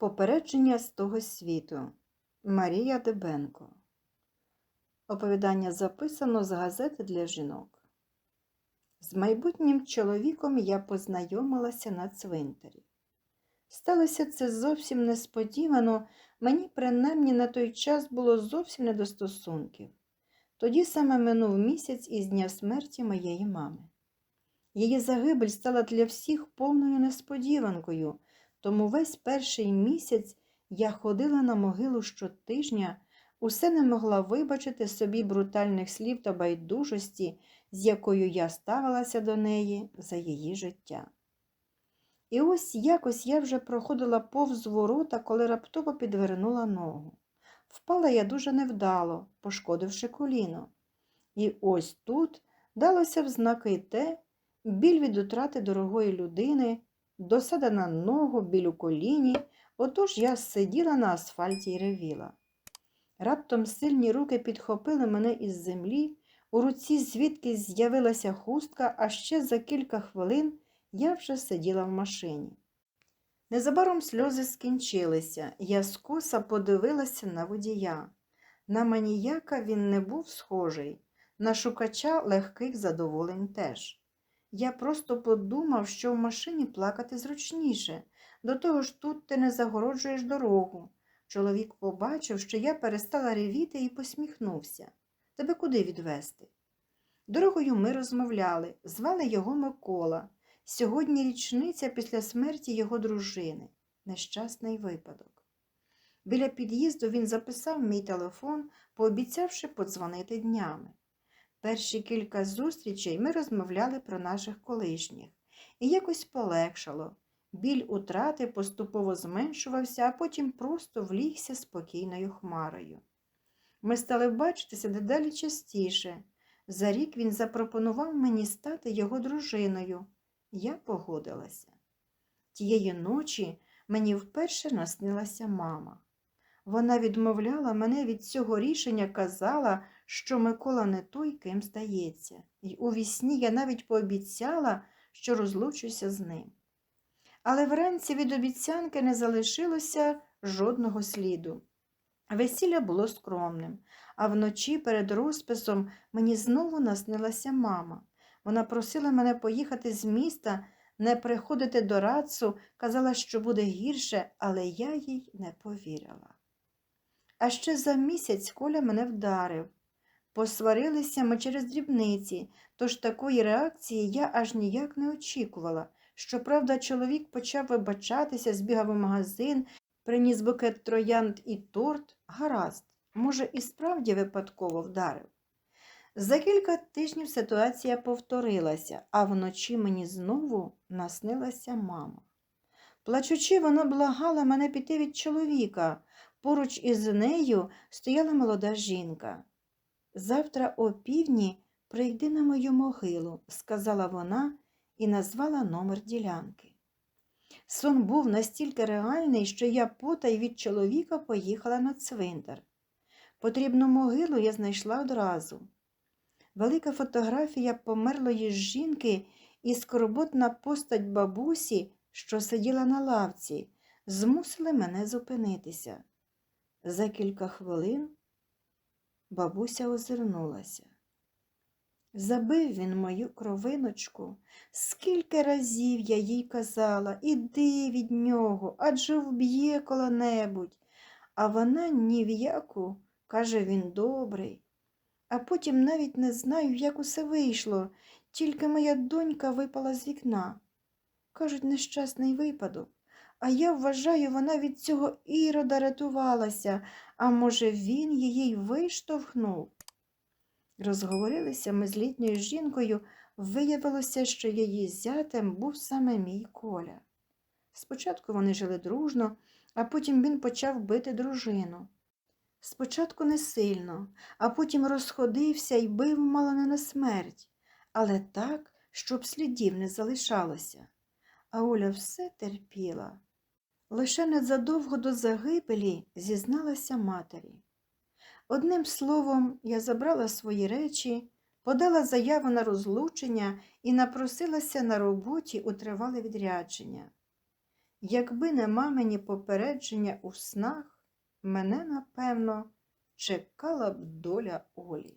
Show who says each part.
Speaker 1: Попередження з того світу Марія Дебенко. Оповідання записано з газети для жінок. З майбутнім чоловіком я познайомилася на цвинтарі. Сталося це зовсім несподівано, мені принаймні на той час було зовсім не до стосунків. Тоді саме минув місяць із дня смерті моєї мами. Її загибель стала для всіх повною несподіванкою, тому весь перший місяць я ходила на могилу щотижня, усе не могла вибачити собі брутальних слів та байдужості, з якою я ставилася до неї за її життя. І ось якось я вже проходила повз ворота, коли раптово підвернула ногу. Впала я дуже невдало, пошкодивши коліно. І ось тут далося в знаки те, біль від утрати дорогої людини, досада на ногу, біль у коліні, отож я сиділа на асфальті і ревіла. Раптом сильні руки підхопили мене із землі, у руці звідки з'явилася хустка, а ще за кілька хвилин я вже сиділа в машині. Незабаром сльози скінчилися, я скоса подивилася на водія. На маніяка він не був схожий, на шукача легких задоволень теж. Я просто подумав, що в машині плакати зручніше, до того ж тут ти не загороджуєш дорогу. Чоловік побачив, що я перестала ревіти і посміхнувся. Тебе куди відвести? Дорогою ми розмовляли, звали його Микола. Сьогодні річниця після смерті його дружини. Нещасний випадок. Біля під'їзду він записав мій телефон, пообіцявши подзвонити днями. Перші кілька зустрічей ми розмовляли про наших колишніх, і якось полегшало. Біль утрати поступово зменшувався, а потім просто влігся спокійною хмарою. Ми стали бачитися дедалі частіше. За рік він запропонував мені стати його дружиною. Я погодилася. Тієї ночі мені вперше наснилася мама. Вона відмовляла мене від цього рішення, казала, що Микола не той, ким здається, і у вісні я навіть пообіцяла, що розлучуся з ним. Але вранці від обіцянки не залишилося жодного сліду. Весілля було скромним, а вночі перед розписом мені знову наснилася мама. Вона просила мене поїхати з міста, не приходити до рацу, казала, що буде гірше, але я їй не повірила. А ще за місяць Коля мене вдарив. Посварилися ми через дрібниці, тож такої реакції я аж ніяк не очікувала. Щоправда, чоловік почав вибачатися, збігав у магазин, приніс букет троянд і торт. Гаразд, може, і справді випадково вдарив. За кілька тижнів ситуація повторилася, а вночі мені знову наснилася мама. Плачучи, вона благала мене піти від чоловіка. Поруч із нею стояла молода жінка. Завтра о півдні прийди на мою могилу, сказала вона і назвала номер ділянки. Сон був настільки реальний, що я потай від чоловіка поїхала на цвинтар. Потрібну могилу я знайшла одразу. Велика фотографія померлої жінки і скорботна постать бабусі, що сиділа на лавці, змусили мене зупинитися. За кілька хвилин бабуся озирнулася. Забив він мою кровиночку, скільки разів я їй казала, іди від нього, адже вб'є коли-небудь. А вона ні в яку, каже він добрий. А потім навіть не знаю, як усе вийшло, тільки моя донька випала з вікна. Кажуть, нещасний випадок. А я вважаю, вона від цього ірода рятувалася, а може, він її й виштовхнув. Розговорилися ми з літньою жінкою, виявилося, що її зятем був саме мій коля. Спочатку вони жили дружно, а потім він почав бити дружину. Спочатку не сильно, а потім розходився і бив мало не на смерть, але так, щоб слідів не залишалося. А Оля все терпіла. Лише незадовго до загибелі зізналася матері. Одним словом, я забрала свої речі, подала заяву на розлучення і напросилася на роботі у тривале відрядження. Якби не мамині попередження у снах, мене, напевно, чекала б доля Олі.